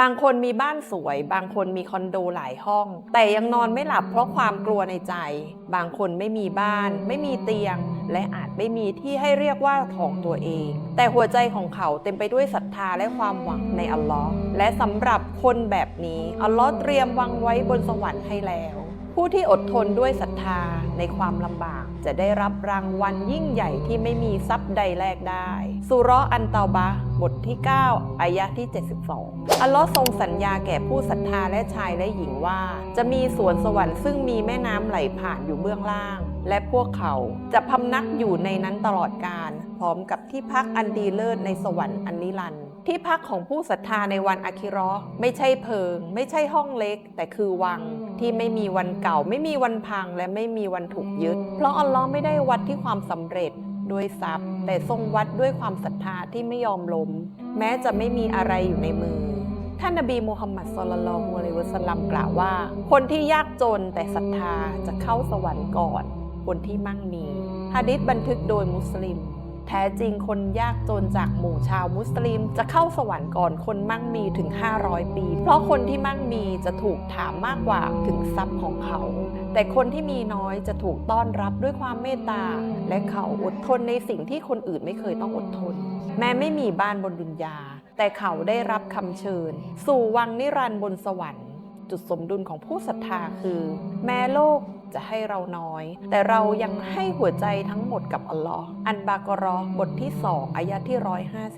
บางคนมีบ้านสวย บางคนมีคอนโดหลายห้อง แต่ยังนอนไม่หลับเพราะความกลัวในใจ บางคนไม่มีบ้าน ไม่มีเตียง และอาจไม่มีที่ให้เรียกว่าของตัวเอง แต่หัวใจของเขาเต็มไปด้วยศรัทธาและความหวังในอัลลอฮ์และสำหรับคนแบบนี้อัลลอฮ์เตรียมวางไว้บนสวรรค์ให้แล้ว ผู้ที่อดทนด้วยศรัทธาในความลำบาก จะได้รับรางวัลยิ่งใหญ่ที่ไม่มีทรัพย์ใดแลกได้ สุราะห์อันเตาบะ บทที่ 9อายะที่ 72 อัลลอฮ์ทรงสัญญาแก่ผู้ศรัทธาและชายและหญิงว่า จะมีสวนสวรรค์ซึ่งมีแม่น้ำไหลผ่านอยู่เบื้องล่าง และพวกเขาจะพำนักอยู่ในนั้นตลอดกาลพร้อมกับที่พักอันดีเลิศในสวรรค์อันนิรันดร์ ที่พักของผู้ศรัทธาในวันอาคิเราะห์ไม่ใช่เพิง ไม่ใช่ห้องเล็ก แต่คือวังที่ไม่มีวันเก่า ไม่มีวันพังและไม่มีวันถูกยึด เพราะอัลลอฮ์ไม่ได้วัดที่ความสำเร็จด้วยทรัพย์ แต่ทรงวัดด้วยความศรัทธาที่ไม่ยอมล้ม แม้จะไม่มีอะไรอยู่ในมือ ท่านนบีมูฮัมมัดสุลลัลลอฮุอะลัยฮิวะสัลลัมกล่าวว่า คนที่ยากจนแต่ศรัทธาจะเข้าสวรรค์ก่อน คนที่มั่งมีฮะดิษบันทึกโดยมุสลิม แท้จริงคนยากจนจากหมู่ชาวมุสลิม จะเข้าสวรรค์ก่อนคนมั่งมีถึง 500 ปี เพราะคนที่มั่งมีจะถูกถามมากกว่าถึงทรัพย์ของเขา แต่คนที่มีน้อยจะถูกต้อนรับด้วยความเมตตา และเขาอดทนในสิ่งที่คนอื่นไม่เคยต้องอดทน แม้ไม่มีบ้านบนดุนยา แต่เขาได้รับคำเชิญ สู่วังนิรันดร์บนสวรรค์ จุดสมดุลของผู้ศรัทธาคือ แม้โลก จะให้เราน้อย แต่เรายังให้หัวใจทั้งหมดกับอัลลอฮ์อันบากรอบทที่2อายะที่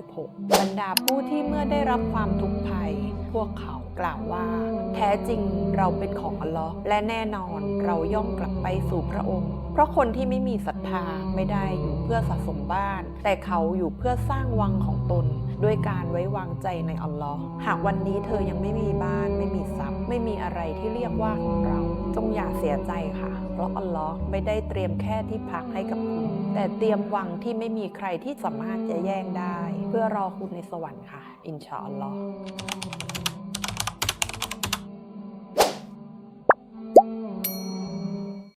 156 บรรดาผู้ที่เมื่อได้รับความทุกข์ภัย พวกเขากล่าวว่า แท้จริงเราเป็นของอัลลอฮ์และแน่นอนเราย่อมกลับไปสู่พระองค์ เพราะคนที่ไม่มีศรัทธาไม่ได้อยู่เพื่อสะสมบ้าน แต่เขาอยู่เพื่อสร้างวังของตน ด้วยการไว้วางใจในอัลลอฮ์หากวันนี้เธอยังไม่มีบ้าน ไม่มีทรัพย์ ไม่มีอะไรที่เรียกว่าของเรา จงอย่าเสียใจค่ะ เพราะอัลลอฮ์ไม่ได้เตรียมแค่ที่พักให้กับคุณ แต่เตรียมวังที่ไม่มีใครที่สามารถจะแย่งได้ เพื่อรอคุณในสวรรค์ค่ะ อินชาอัลลอฮ์